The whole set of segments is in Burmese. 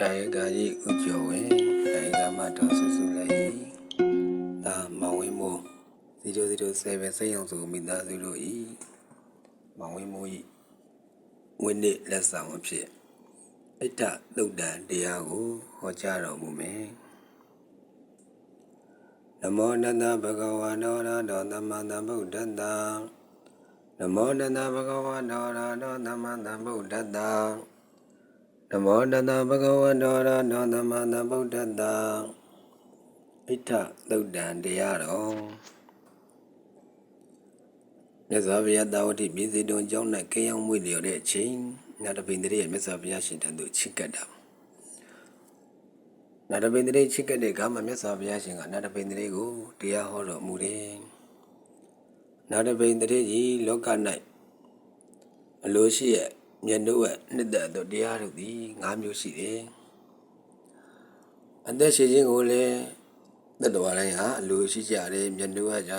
ဒါယကကြီးဥကျော်ဝင်ဒါယကမတော်ဆူဆူလေးဒါမောင်ဝင်းမိုး007စိတ်အောင်စုမိသားစုတို့ဤမောင်ဝင်းမိုးဤဝိနည်းလက်ဆောင်အဖြစ်အတ္တသုတ်တန်တရားကိုဟောကြားတော်မူမယ်နမောတတဗုဒ္ဓဝါဒောရတောသမ္မာသမ္ဗုဒ္ဓတ္တနမောတတဗုဒ္ဓဝါဒောရတောသမ္မာသမ္ဗုဒ္ဓတ္တ နမောတတဗုဒ္ဓဝါဒောရတောသမ္မာသမ္ဗုဒ္ဓတ္တဣဋ္ဌသုတ်တံတရားတော်မြတ်စွာဘုရားတာဝတိပြည်စီတုံကျောင်း၌ကေရောက်မွေလျော်တဲ့အချိန်နာတပိန္ဒရေမြတ်စွာဘုရားရှင်တန်တို့ချစ်ကပ်တာနာတပိန္ဒရေချစ်ကပ်တဲ့ကမှမြတ်စွာဘုရားရှင်ကနာတပိန္ဒရေကိုတရားဟောတော်မူတယ်နာတပိန္ဒရေကြီးလောက၌အလိုရှိရဲ့ မျက်နှုတ်ရဲ့နှစ်သက်သောတရားတို့သည်၅မျိုးရှိတယ်အသက်ရှင်ခြင်းကိုလည်းတတ္တဝါတိုင်းဟာအလိုရှိကြတယ်မျက်နှုတ်က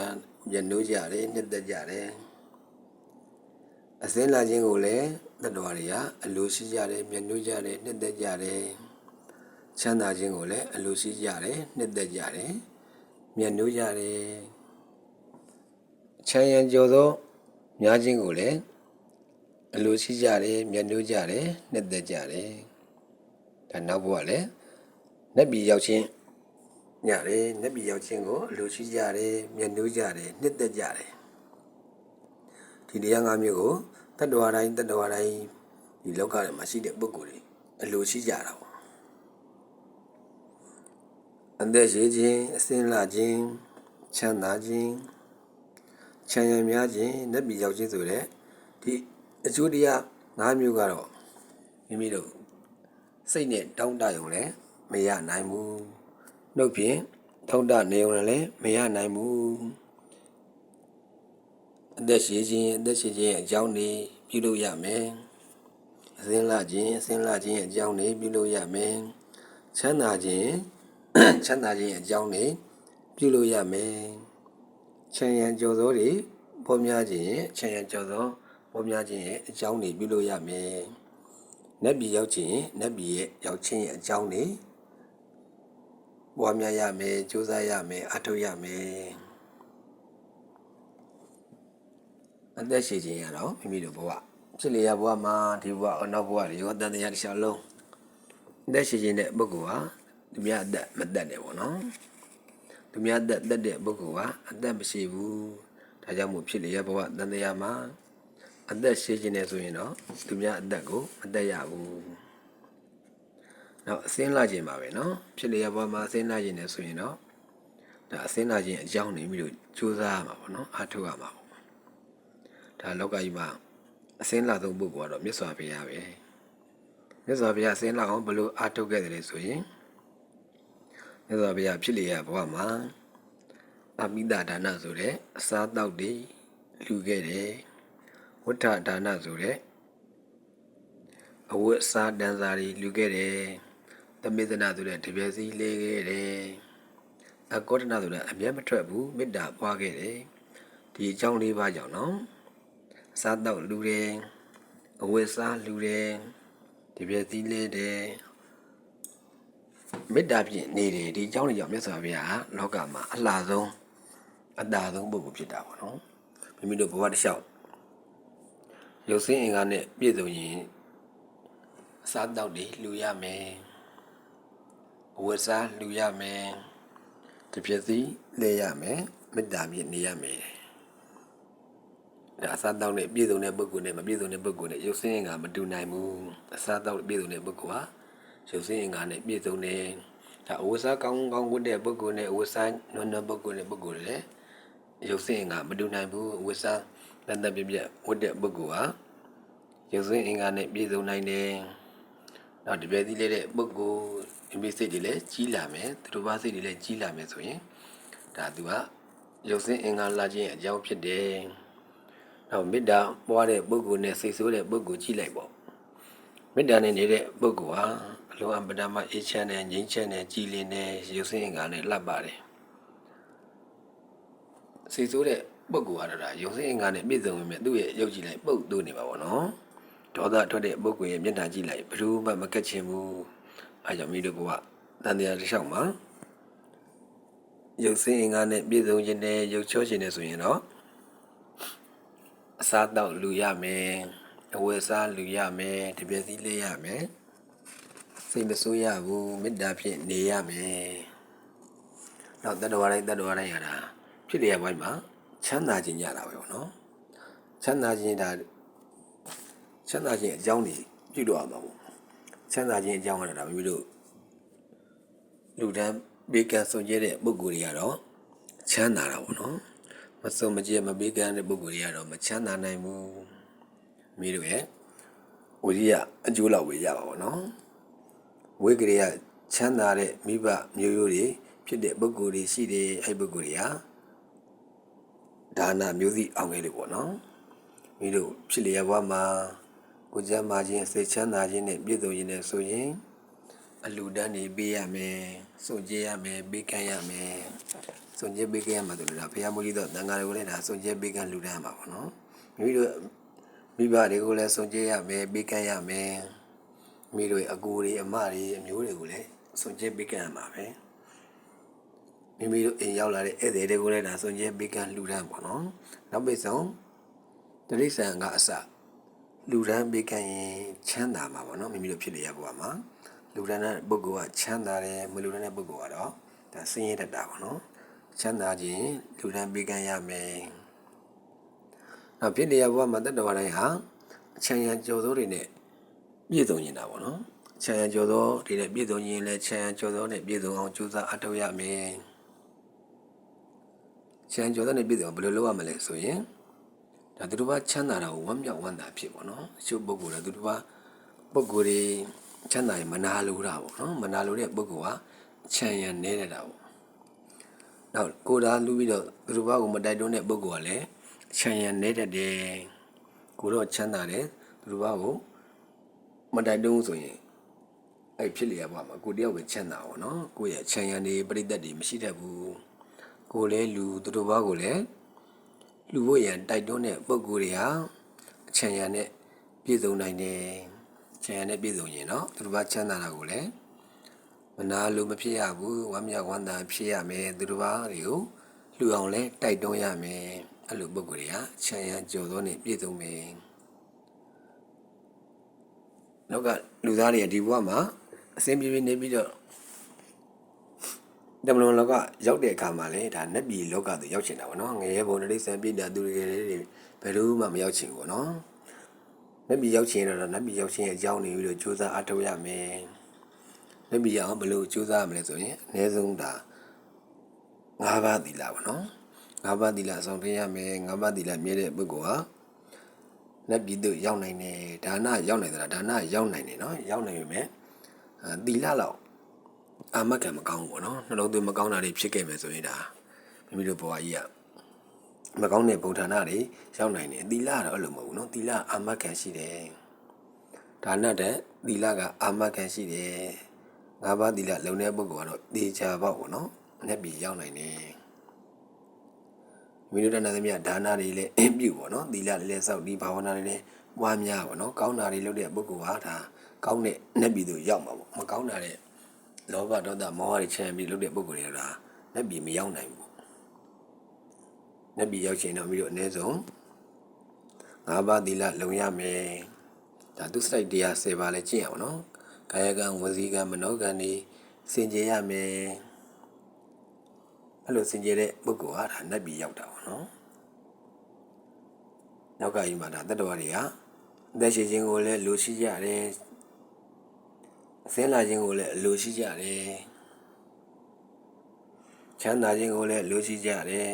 မျက်နှုတ်ကြတယ်နှစ်သက်ကြတယ်အစင်းလာခြင်းကိုလည်းတတ္တဝါတွေဟာအလိုရှိကြတယ်မျက်နှုတ်ကြတယ်နှစ်သက်ကြတယ်ချမ်းသာခြင်းကိုလည်းအလိုရှိကြတယ်နှစ်သက်ကြတယ်မျက်နှုတ်ကြတယ်ချမ်းရံကြော်သောများခြင်းကိုလည်း အလိုရှိကြတယ်မျက်နှုတ်ကြတယ်နှစ်သက်ကြတယ်ဒါနောက်ဘုရားလည်းနတ်ပြည်ရောက်ခြင်းညတယ်နတ်ပြည်ရောက်ခြင်းကိုအလိုရှိကြတယ်မျက်နှုတ်ကြတယ်နှစ်သက်ကြတယ်ဒီတရား၅မျိုးကိုတတ္တဝါတိုင်းတတ္တဝါတိုင်းဒီလောကထဲမှာရှိတဲ့ပုဂ္ဂိုလ်တွေအလိုရှိကြတာပေါ့အသက်ရှိခြင်းအစင်းလာခြင်းချမ်းသာခြင်းချမ်းရံများခြင်းနတ်ပြည်ရောက်ခြင်းဆိုတဲ့ဒီ အကျိုးတရား၅မျိုးကတော့မိမိတို့စိတ်နဲ့တောင်းတရုံလည်းမရနိုင်ဘူးနှုတ်ဖြင့်ထုံတနေုံလည်းမရနိုင်ဘူးအသက်ရှိခြင်းအသက်ရှိခြင်းအကြောင်းတွေပြုလုပ်ရမယ်အစင်းလာခြင်းအစင်းလာခြင်းအကြောင်းတွေပြုလုပ်ရမယ်ချမ်းသာခြင်းချမ်းသာခြင်းအကြောင်းတွေပြုလုပ်ရမယ်ချမ်းရံကြော်သောတွေပေါ်များခြင်းချမ်းရံကြော်သော ပေါ်များခြင်းရဲ့အကြောင်းတွေပြုလို့ရမယ်။နတ်ပြည်ရောက်ခြင်းနတ်ပြည်ရဲ့ရောက်ခြင်းရဲ့အကြောင်းတွေပွားများရမယ်၊ကြိုးစားရမယ်၊အထောက်ရမယ်။အသက်ရှိခြင်းရတော့မိမိတို့ဘဝဖြစ်လေရဘဝမှာဒီဘဝအနောက်ဘဝတွေရောတန်တရားတစ်လျှောက်လုံးအသက်ရှိခြင်းတဲ့ပုဂ္ဂိုလ်ဟာသူများအသက်မသက်တယ်ပေါ့နော်။သူများအသက်သက်တဲ့ပုဂ္ဂိုလ်ဟာအသက်မရှိဘူး။ဒါကြောင့်မို့ဖြစ်လေရဘဝတန်တရားမှာ အသက်ရှည်ခြင်းနဲ့ဆိုရင်တော့သူများအသက်ကိုမသက်ရဘူး။နောက်အစင်းလာခြင်းပါပဲနော်။ဖြစ်လျက်ဘဝမှာအစင်းလာခြင်းနဲ့ဆိုရင်တော့ဒါအစင်းလာခြင်းအကြောင်းနေပြီးတော့ကြိုးစားရမှာပေါ့နော်။အားထုတ်ရမှာပေါ့။ဒါလောကကြီးမှာအစင်းလာဆုံးပုဂ္ဂိုလ်ကတော့မြတ်စွာဘုရားပဲ။မြတ်စွာဘုရားအစင်းလာအောင်ဘလို့အားထုတ်ခဲ့တယ်ဆိုရင်မြတ်စွာဘုရားဖြစ်လျက်ဘဝမှာအမိဒဒါနဆိုတဲ့အစားတောက်တွေလူခဲ့တယ်။ ဝဋ္ဌဒါနဆိုတဲ့အဝတ်စားတန်စာတွေလူခဲ့တယ်။သမေသနာဆိုတဲ့တပြည့်စီလေးခဲ့တယ်။အကောဒနာဆိုတဲ့အမျက်မထွက်ဘူးမေတ္တာပွားခဲ့တယ်။ဒီအကြောင်းလေးပါကြောင့်နော်။စားတော့လူတယ်။အဝတ်စားလူတယ်။တပြည့်စီလေးတယ်။မေတ္တာဖြင့်နေတယ်ဒီအကြောင်းလေးကြောင့်မြတ်စွာဘုရားလောကမှာအလှဆုံးအတာဆုံးပုဂ္ဂိုလ်ဖြစ်တာပေါ့နော်။မိမိတို့ဘဝတစ်လျှောက် ရုပ်စင်းအင်္ဂါနဲ့ပြည့်စုံရင်အစားတောက်တွေလူရမယ်အဝတ်စားလူရမယ်တပြည့်စီလဲရမယ်မေတ္တာမြင့်နေရမယ်ဒါအစားတောက်နဲ့ပြည့်စုံတဲ့ပုဂ္ဂိုလ်နဲ့မပြည့်စုံတဲ့ပုဂ္ဂိုလ်နဲ့ရုပ်စင်းအင်္ဂါမတူနိုင်ဘူးအစားတောက်ပြည့်စုံတဲ့ပုဂ္ဂိုလ်ဟာရုပ်စင်းအင်္ဂါနဲ့ပြည့်စုံတယ်ဒါအဝတ်စားကောင်းကောင်းဝတ်တဲ့ပုဂ္ဂိုလ်နဲ့အဝတ်စားနွမ်းနွမ်းပုဂ္ဂိုလ်နဲ့ပုဂ္ဂိုလ်လည်းရုပ်စင်းအင်္ဂါမတူနိုင်ဘူးအဝတ်စား တန်တပြပြဝတ်တဲ့ပုဂ္ဂိုလ်ဟာရုပ်စင်းအင်္ဂါနဲ့ပြည့်စုံနိုင်တယ်။နောက်တပြည့်သီးလေးတဲ့ပုဂ္ဂိုလ်အမိစိတ်တွေလည်းကြီးလာမယ်။သူတို့ဘာစိတ်တွေလည်းကြီးလာမယ်ဆိုရင်ဒါသူကရုပ်စင်းအင်္ဂါလာခြင်းအကြောင်းဖြစ်တယ်။နောက်မေတ္တာပွားတဲ့ပုဂ္ဂိုလ်နဲ့စိတ်ဆိုးတဲ့ပုဂ္ဂိုလ်ကြီးလိုက်ပေါ့။မေတ္တာနဲ့နေတဲ့ပုဂ္ဂိုလ်ဟာအလုံးအပဒမအေးချမ်းတဲ့ငြိမ်းချမ်းတဲ့ကြည်လင်တဲ့ရုပ်စင်းအင်္ဂါနဲ့လှပ်ပါတယ်။စိတ်ဆိုးတဲ့ ပုဂ္ဂိုလ်ကတော့ဒါရုပ်စင်းအင်္ဂါနဲ့ပြည့်စုံပေမဲ့သူ့ရဲ့ရုပ်ကြည်လိုက်ပုတ်သွနေပါဘောနော်ဒေါသထွက်တဲ့ပုဂ္ဂိုလ်ရဲ့မျက်နှာကြည့်လိုက်ဘယ်သူမှမကက်ချင်ဘူးအအဲကြောင့်မိတို့ဘဝတန်တရားတစ်လျှောက်မှာရုပ်စင်းအင်္ဂါနဲ့ပြည့်စုံခြင်းနဲ့ရုပ်ချောခြင်းနဲ့ဆိုရင်တော့အစားတောက်လူရမယ်အဝယ်စားလူရမယ်တပြည့်စည်းလေးရမယ်စိတ်မဆိုးရဘူးမေတ္တာဖြင့်နေရမယ်နောက်တတ္တဝါတိုင်းတတ္တဝါတိုင်းရတာဖြစ်တဲ့ဘဝမှာ ချမ်းသာခြင်းရတာပဲပေါ့နော်ချမ်းသာခြင်းဒါချမ်းသာခြင်းအကြောင်းကြီးပြုလို့ရမှာပေါ့ချမ်းသာခြင်းအကြောင်းရတာမိမိတို့လူတန်းဘေကံစွန်ကျဲတဲ့ပုဂ္ဂိုလ်တွေကတော့ချမ်းသာတာပေါ့နော်မစုံမကျဲမဘေကံတဲ့ပုဂ္ဂိုလ်တွေကတော့မချမ်းသာနိုင်ဘူးမိတို့ရဲ့ဝိရိယအကျိုးလောက်ဝေရပါပေါ့နော်ဝိကရိယချမ်းသာတဲ့မိဘမျိုးရိုးတွေဖြစ်တဲ့ပုဂ္ဂိုလ်တွေရှိတယ်အဲ့ပုဂ္ဂိုလ်တွေဟာ ဒါနမျိုးစီအောင်ခဲ့လို့ပေါ့နော်မိတို့ဖြစ်လျက်ဘဝမှာကိုယ်ကျမ်းမာခြင်းစိတ်ချမ်းသာခြင်းနဲ့ပြည့်စုံခြင်းနဲ့ဆိုရင်အလူတန်းနေပေးရမယ်စွန့်ကြဲရမယ်ပေးကမ်းရမယ်စွန့်ကြဲပေးကမ်းရမှာတို့လို့ဒါဘုရားမူကြီးတော့တန်ဃာတွေကိုလည်းဒါစွန့်ကြဲပေးကမ်းလူတန်းရမှာပေါ့နော်မိမိတို့မိဘတွေကိုလည်းစွန့်ကြဲရမယ်ပေးကမ်းရမယ်မိတို့ရဲ့အကူတွေအမတွေအမျိုးတွေကိုလည်းစွန့်ကြဲပေးကမ်းရမှာပဲ မိမိတို့အိမ်ရောက်လာတဲ့ဧည့်သည်တွေကိုလည်းဒါစွန့်ကြဲပေးကမ်းလူတန်းပေါ့နော်နောက်ပိတ်ဆုံးတရိစ္ဆာန်ကအစလူတန်းပေးကမ်းရင်ချမ်းသာမှာပေါ့နော်မိမိတို့ဖြစ်နေရဘဝမှာလူတန်းတဲ့ပုဂ္ဂိုလ်ကချမ်းသာတယ်မလူတန်းတဲ့ပုဂ္ဂိုလ်ကတော့ဒါဆင်းရဲတတ်တာပေါ့နော်ချမ်းသာခြင်းလူတန်းပေးကမ်းရမယ်နောက်ဖြစ်နေရဘဝမှာတတ္တဝါတိုင်းဟာအချမ်းရံကြော်စိုးတွေနဲ့ပြည့်စုံနေတာပေါ့နော်ချမ်းရံကြော်စိုးတွေနဲ့ပြည့်စုံရင်လည်းချမ်းရံကြော်စိုးနဲ့ပြည့်စုံအောင်ကြိုးစားအထောက်ရမယ်ချမ်း ရံကြော်စိုးနဲ့ပြည့်စုံအောင်ဘယ်လိုလုပ်ရမလဲဆိုရင်ဒါသူတို့ဘာချမ်းသာတာကိုဝမ်းမြောက်ဝမ်းသာဖြစ်ပေါ့နော်အချို့ပုဂ္ဂိုလ်ကသူတို့ဘာပုဂ္ဂိုလ်တွေချမ်းသာရင်မနာလိုတာပေါ့နော်မနာလိုတဲ့ပုဂ္ဂိုလ်ကချမ်းရံနေတဲ့တာပေါ့နောက်ကိုယ်သာလူပြီးတော့သူတို့ဘာကိုမတိုက်တွန်းတဲ့ပုဂ္ဂိုလ်ကလည်းချမ်းရံနေတတ်တယ်ကိုတော့ချမ်းသာတယ်သူတို့ဘာကိုမတိုက်တွန်းဆိုရင်အဲ့ဖြစ်လျက်ပါမှာကိုတယောက်ပဲချမ်းသာအောင်နော်ကိုရဲ့ချမ်းရံနေပြိတ္တတွေမရှိတတ်ဘူး ကိုလည်းလူသူတို့ဘာကိုလည်းလူဖို့ရန်တိုက်တွန်းတဲ့ပုံကိုယ်တွေဟာအချမ်းရံနဲ့ပြည့်စုံနိုင်တယ်ချမ်းရံနဲ့ပြည့်စုံရင်တော့သူတို့ဘာချမ်းသာတာကိုလည်းမနာလိုမဖြစ်ရဘူးဝမ်းမြောက်ဝမ်းသာဖြစ်ရမယ်သူတို့ဘာတွေကိုလူအောင်လဲတိုက်တွန်းရမယ်အဲ့လိုပုံကိုယ်တွေဟာချမ်းရံကြော်သောနဲ့ပြည့်စုံမယ်နောက်ကလူသားတွေကဒီဘဝမှာအစဉ်ပြေပြေနေပြီးတော့ တမလွန်လောကရောက်တဲ့အခါမှာလေဒါနတ်ပြည်လောကသို့ရောက်ချင်တာပေါ့နော်ငရဲဘုံတိဆန်ပြည့်တဲ့သူတွေတွေဘယ်လိုမှမရောက်ချင်ဘူးပေါ့နော်နတ်ပြည်ရောက်ချင်တော့နတ်ပြည်ရောက်ချင်ရဲ့အကြောင်းနေပြီးတော့စူးစမ်းအထောက်ရမယ်နတ်ပြည်အောင်ဘယ်လိုစူးစမ်းရမလဲဆိုရင်အနည်းဆုံးဒါ၅ပါးသီလပေါ့နော်၅ပါးသီလဆောင်ပြရမယ်၅ပါးသီလမြဲတဲ့ပုဂ္ဂိုလ်ဟာနတ်ပြည်သို့ရောက်နိုင်တယ်ဒါနရောက်နိုင်သလားဒါနရောက်နိုင်တယ်နော်ရောက်နိုင်ပြီမဲ့သီလလောက် အာမခံမကောင်းဘူးပေါ့နော်နှလုံးသွင်းမကောင်းတာတွေဖြစ်ခဲ့မယ်ဆိုရင်ဒါမိမိတို့ဘဝကြီးကမကောင်းတဲ့ပုံဌာနတွေရောက်နိုင်တယ်သီလကတော့အဲ့လိုမဟုတ်ဘူးနော်သီလအာမခံရှိတယ်ဒါနတဲ့သီလကအာမခံရှိတယ်ငါးပါးသီလလုံတဲ့ပုဂ္ဂိုလ်ကတော့တေချာပေါ့ပေါ့နော်မျက်ပြီးရောက်နိုင်တယ်မိမိတို့တဏ္ဍသမီးဒါနတွေလည်းအပြုပေါ့နော်သီလတွေလည်းစောက်ဒီဘာဝနာတွေလည်းပွားများပေါ့နော်ကောင်းတာတွေလုပ်တဲ့ပုဂ္ဂိုလ်ဟာဒါကောင်းတဲ့မျက်ပြီးတို့ရောက်မှာပေါ့မကောင်းတာတဲ့ လောဘဒေါသမောဟတွေချမ်းပြီးလုပ်တဲ့ပုံကိုယ်တွေကလက်ပြီးမရောက်နိုင်ဘူးလက်ပြီးရောက်ချင်တော့ပြီးတော့အနည်းဆုံးငါးပါးသီလလုံရမယ်ဒါသူစရိုက်တရား၁၀ပါးလည်းကျင့်ရအောင်နော်ကာယကံဝစီကံမနောကံတွေစင်ကြယ်ရမယ်အဲ့လိုစင်ကြယ်တဲ့ပုဂ္ဂိုလ်ဟာဒါလက်ပြီးရောက်တာပေါ့နော်နောက်ကကြီးမှာဒါတတ္တဝါတွေဟာအသက်ရှင်ခြင်းကိုလည်းလိုရှိကြတယ် ဆင်းလာခြင်းကိုလည်းအလိုရှိကြတယ်ချမ်းသာခြင်းကိုလည်းအလိုရှိကြတယ်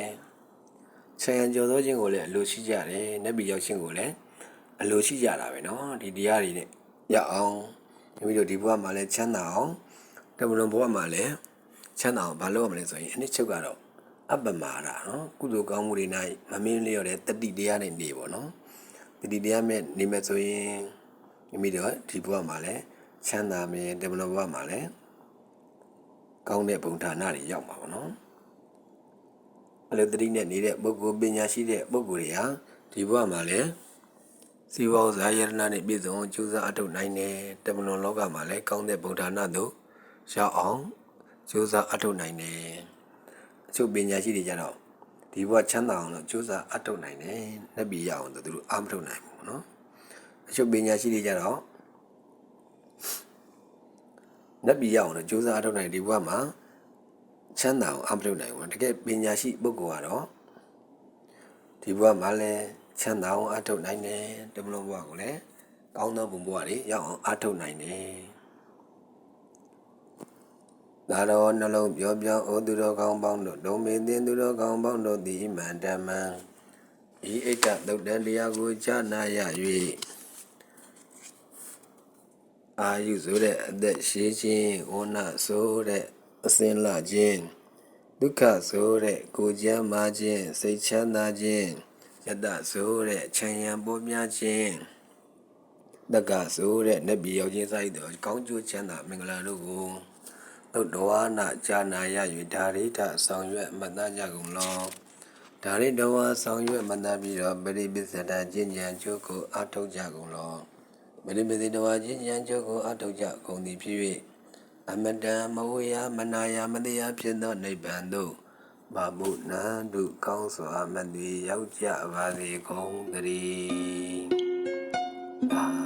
ဆံရန်ကြော်သောခြင်းကိုလည်းအလိုရှိကြတယ်နတ်ပြည်ရောက်ခြင်းကိုလည်းအလိုရှိကြတာပဲเนาะဒီတရားတွေနဲ့ရအောင်မိမိတို့ဒီဘဝမှာလည်းချမ်းသာအောင်တမလွန်ဘဝမှာလည်းချမ်းသာအောင်မလုပ်ရမလဲဆိုရင်အနှစ်ချုပ်ကတော့အပ္ပမာဒเนาะကုသိုလ်ကောင်းမှုတွေ၌မမင်းလျော့တဲ့တတိတရားနဲ့နေပေါ့เนาะတတိတရားနဲ့နေမဲ့ဆိုရင်မိမိတို့ဒီဘဝမှာလည်း ချမ်းသာမယ်တမန်တော်ဘဝမှာလည်းကောင်းတဲ့ဘုံဌာနတွေရောက်မှာပေါ့နော်အလုတတိနဲ့နေတဲ့ပုဂ္ဂိုလ်ပညာရှိတဲ့ပုဂ္ဂိုလ်တွေဟာဒီဘဝမှာလည်းစီဝေါဇာယရဏနဲ့ပြည့်စုံကြိုးစားအထောက်နိုင်တယ်တမန်တော်လောကမှာလည်းကောင်းတဲ့ဘုံဌာနတို့ ရောက်အောင်ကြိုးစားအထောက်နိုင်တယ်အချုပ်ပညာရှိတွေကြတော့ဒီဘဝချမ်းသာအောင်လို့ကြိုးစားအထောက်နိုင်တယ်နှက်ပြီးရအောင်တော့သူတို့အာမထုတ်နိုင်ဘူးเนาะအချုပ်ပညာရှိတွေကြတော့ နှက်ပြီးရအောင်လို့ကြိုးစားအထောက်နိုင်ဒီဘဝမှာချမ်းသာအောင်အာမထုတ်နိုင်ဘူးတကယ်ပညာရှိပုဂ္ဂိုလ်ကတော့ဒီဘဝမှာလည်းချမ်းသာအောင်အထောက်နိုင်တယ်တမလုံးဘဝကိုလည်းကောင်းသောဘုံဘဝတွေရောက်အောင်အထောက်နိုင်တယ်သာတော်နှလုံးပြောပြောဩသူတော်ကောင်းပေါင်းတို့ဒုံမေသင်သူတော်ကောင်းပေါင်းတို့သည်အမှန်တမန်ဤအိတ်တသုတ်တန်တရားကိုကြားနာရ၍ အာယုဆိုတဲ့အသက်ရှိခြင်းဝဏဆိုတဲ့အစင်လာခြင်းဒုက္ခဆိုတဲ့ကိုယ်ကျမ်းမာခြင်းစိတ်ချမ်းသာခြင်းယတ္တဆိုတဲ့ချမ်းရံပေါ်များခြင်းတက္ကဆိုတဲ့နတ်ပြည်ရောက်ခြင်းစသည့်ကောင်းကျိုးချမ်းသာမင်္ဂလာတို့ကိုသုတ်တော်ဝါနာဇာနာရ၍ဒါရိထဆောင်ရွက်မတတ်ကြကုန်လောဒါရိတဝါဆောင်ရွက်မတတ်ပြီးတော့ပရိပစ္စဒကျင့်ကြံကျိုးကိုအထောက်ကြကုန်လော ပရိပစ္စဒဝါကျင့်ကြံကျိုးကိုအထောက်ကြကုန်သည်ဖြစ်၍အမတံမဝေယမနာယမတရားဖြစ်သောနိဗ္ဗာန်သို့မဘုနန္တုကောင်းစွာမသွေရောက်ကြပါစေကုန်သတည်းအာ